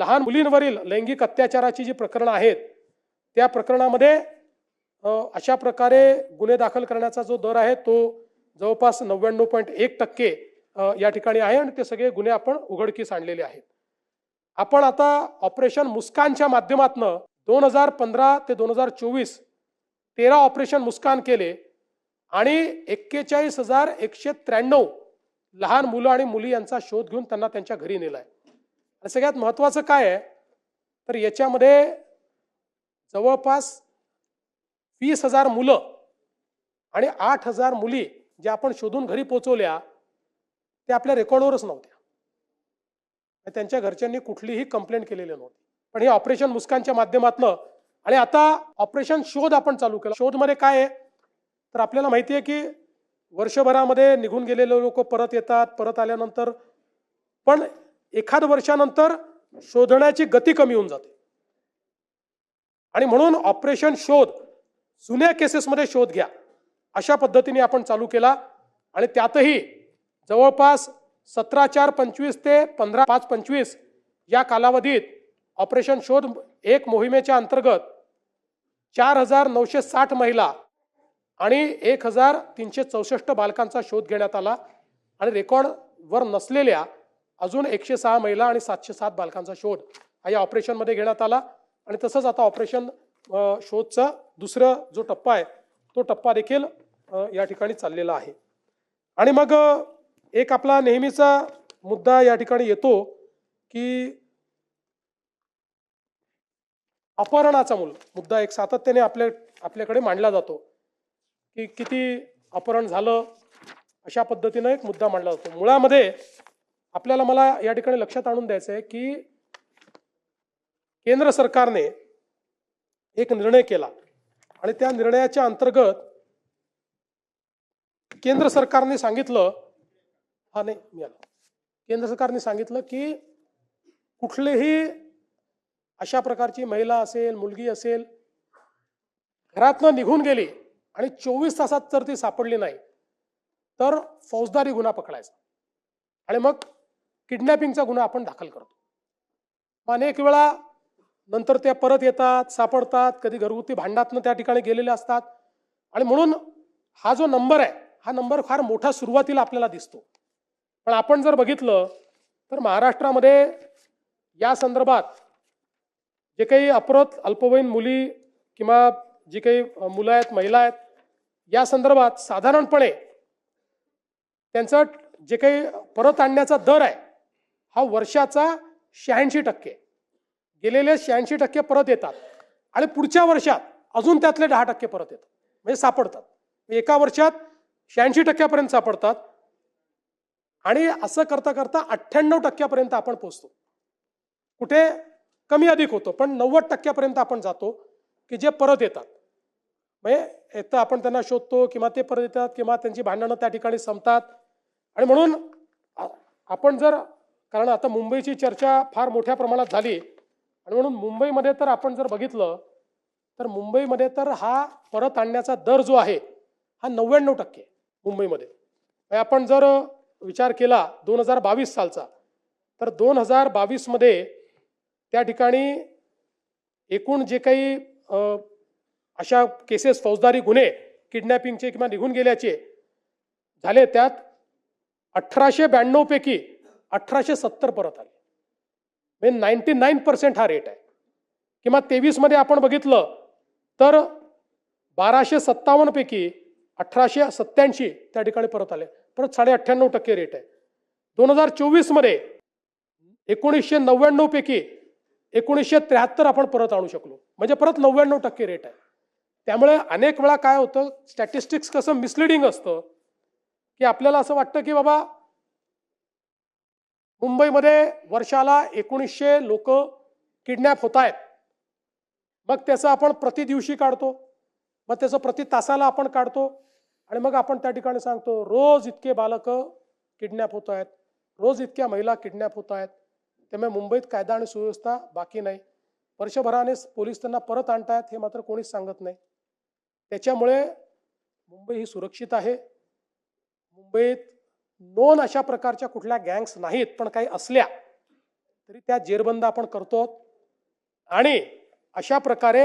लहान मुलींवरील लैंगिक अत्याचाराची जी प्रकरणं आहेत त्या प्रकरणामध्ये अशा प्रकारे गुन्हे दाखल करण्याचा जो दर आहे तो जवळपास नव्याण्णव पॉईंट एक टक्के या ठिकाणी आहे आणि ते सगळे गुन्हे आपण उघडकीस आणलेले आहेत. आपण आता ऑपरेशन मुस्कानच्या माध्यमातनं दोन हजार पंधरा ते दोन हजार चोवीस तेरा ऑपरेशन मुस्कान केले आणि एक्केचाळीस हजार एकशे त्र्याण्णव लहान मुलं आणि मुली यांचा शोध घेऊन त्यांना त्यांच्या घरी नेलाय. आणि सगळ्यात महत्त्वाचं काय आहे? तर याच्यामध्ये जवळपास वीस हजार मुलं आणि आठ हजार मुली ज्या आपण शोधून घरी पोचवल्या त्या आपल्या रेकॉर्डवरच नव्हत्या. त्यांच्या घरच्यांनी कुठलीही कंप्लेंट केलेली नव्हती. पण हे ऑपरेशन मुस्कानच्या माध्यमातनं आणि आता ऑपरेशन शोध आपण चालू केला. शोधमध्ये काय आहे? तर आपल्याला माहिती आहे की वर्षभरामध्ये निघून गेलेले लोक परत येतात परत आल्यानंतर. पण एखाद वर्षानंतर शोधण्याची गती कमी होऊन जाते. आणि म्हणून ऑपरेशन शोध जुन्या केसेसमध्ये शोध घ्या. अशा पद्धतीने आपण चालू केला आणि त्यातही जवळपास सतरा चार पंचवीस ते पंधरा पाच पंचवीस या कालावधीत ऑपरेशन शोध एक मोहिमेच्या अंतर्गत चार हजार नऊशे साठ महिला आणि एक हजार तीनशे चौसष्ट बालकांचा शोध घेण्यात आला आणि रेकॉर्डवर नसलेल्या अजून एकशे सहा महिला आणि सातशे सात बालकांचा शोध हा या ऑपरेशनमध्ये घेण्यात आला. आणि तसंच आता ऑपरेशन शोधचा दुसरं जो टप्पा आहे तो टप्पा देखील या ठिकाणी चाललेला आहे. आणि मग एक आपला नेहमीचा मुद्दा या ठिकाणी येतो की अपहरणाचा मूल मुद्दा एक सातत्याने आपल्या आपल्याकडे मांडला जातो. की किती अपहरण झालं अशा पद्धतीनं एक मुद्दा मांडला जातो. मुळामध्ये आपल्याला मला या ठिकाणी लक्षात आणून द्यायचं आहे की केंद्र सरकारने एक निर्णय केला आणि त्या निर्णयाच्या अंतर्गत केंद्र सरकारने सांगितलं हा नाही मी आलो. केंद्र सरकारने सांगितलं की कुठलेही अशा प्रकारची महिला असेल मुलगी असेल घरातनं निघून गेली आणि चोवीस तासात जर ती सापडली नाही तर फौजदारी गुन्हा पकडायचा. आणि मग किडनॅपिंगचा गुन्हा आपण दाखल करतो. अनेक वेळा नंतर त्या परत येतात सापडतात कधी घरगुती भांडातनं त्या ठिकाणी गेलेले असतात. आणि म्हणून हा जो नंबर आहे हा नंबर फार मोठा सुरुवातीला आपल्याला दिसतो. पण आपण जर बघितलं तर महाराष्ट्रामध्ये या संदर्भात जे काही अपरत अल्पवयीन मुली किंवा जी काही मुलं आहेत महिला आहेत या संदर्भात साधारणपणे त्यांचं जे काही परत आणण्याचा दर आहे हा वर्षाचा शहाऐंशी टक्के. गेलेले शहाऐंशी टक्के परत येतात. आणि पुढच्या वर्षात अजून त्यातले दहा टक्के परत येतात. म्हणजे सापडतात. एका वर्षात शहाऐंशी टक्क्यापर्यंत सापडतात. आणि असं करता करता अठ्ठ्याण्णव टक्क्यापर्यंत आपण पोचतो कुठे? कमी अधिक होतो. पण नव्वद टक्क्यापर्यंत आपण जातो की जे परत येतात. म्हणजे एक तर आपण त्यांना शोधतो किंवा ते परत येतात किंवा त्यांची भांडणं त्या ठिकाणी संपतात. आणि म्हणून आपण जर कारण आता मुंबईची चर्चा फार मोठ्या प्रमाणात झाली. आणि म्हणून मुंबईमध्ये तर आपण जर बघितलं तर मुंबईमध्ये तर हा परत आणण्याचा दर जो आहे हा नव्याण्णव टक्के मुंबईमध्ये. म्हणजे आपण जर विचार केला दोन हजार बावीस सालचा तर दोन हजार बावीसमध्ये त्या ठिकाणी एकूण जे काही अशा केसेस फौजदारी गुन्हे किडनॅपिंगचे किंवा निघून गेल्याचे झाले त्यात अठराशे ब्याण्णवपैकी अठराशे सत्तर परत आले. म्हणजे नाईन्टी नाईन पर्सेंट हा रेट आहे. किंवा तेवीसमध्ये आपण बघितलं तर बाराशे सत्तावन्नपैकी अठराशे सत्त्याऐंशी त्या ठिकाणी परत आले. परत साडे अठ्ठ्याण्णव टक्के रेट आहे. दोन हजार चोवीसमध्ये एकोणीसशे नव्याण्णवपैकी एकोणीसशे त्र्याहत्तर आपण परत आणू शकलो. म्हणजे परत नव्याण्णव टक्के रेट आहे. त्यामुळे अनेक वेळा काय होतं स्टॅटिस्टिक्स कसं मिसलिडिंग असतं की आपल्याला असं वाटतं की बाबा मुंबईमध्ये वर्षाला एकोणीसशे लोक किडनॅप होत आहेत. मग त्याचं आपण प्रति दिवशी काढतो. मग त्याचं प्रति तासाला आपण काढतो. आणि मग आपण त्या ठिकाणी सांगतो रोज इतके बालकं किडनॅप होत आहेत. रोज इतक्या महिला किडनॅप होत आहेत. त्यामुळे मुंबईत कायदा आणि सुव्यवस्था बाकी नाही. वर्षभराने पोलीस त्यांना परत आणतायत हे मात्र कोणीच सांगत नाही. त्याच्यामुळे मुंबई ही सुरक्षित आहे. मुंबईत नोन अशा प्रकारच्या कुठल्या गँग्स नाहीत पण काही असल्या तरी त्या जेरबंद आपण करतो आणि अशा प्रकारे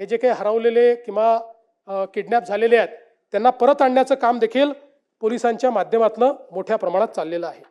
हे जे काही हरवलेले किंवा किडनॅप झालेले आहेत त्यांना परत आणण्याचं काम देखील पोलिसांच्या माध्यमातून मोठ्या प्रमाणात चाललेलं आहे.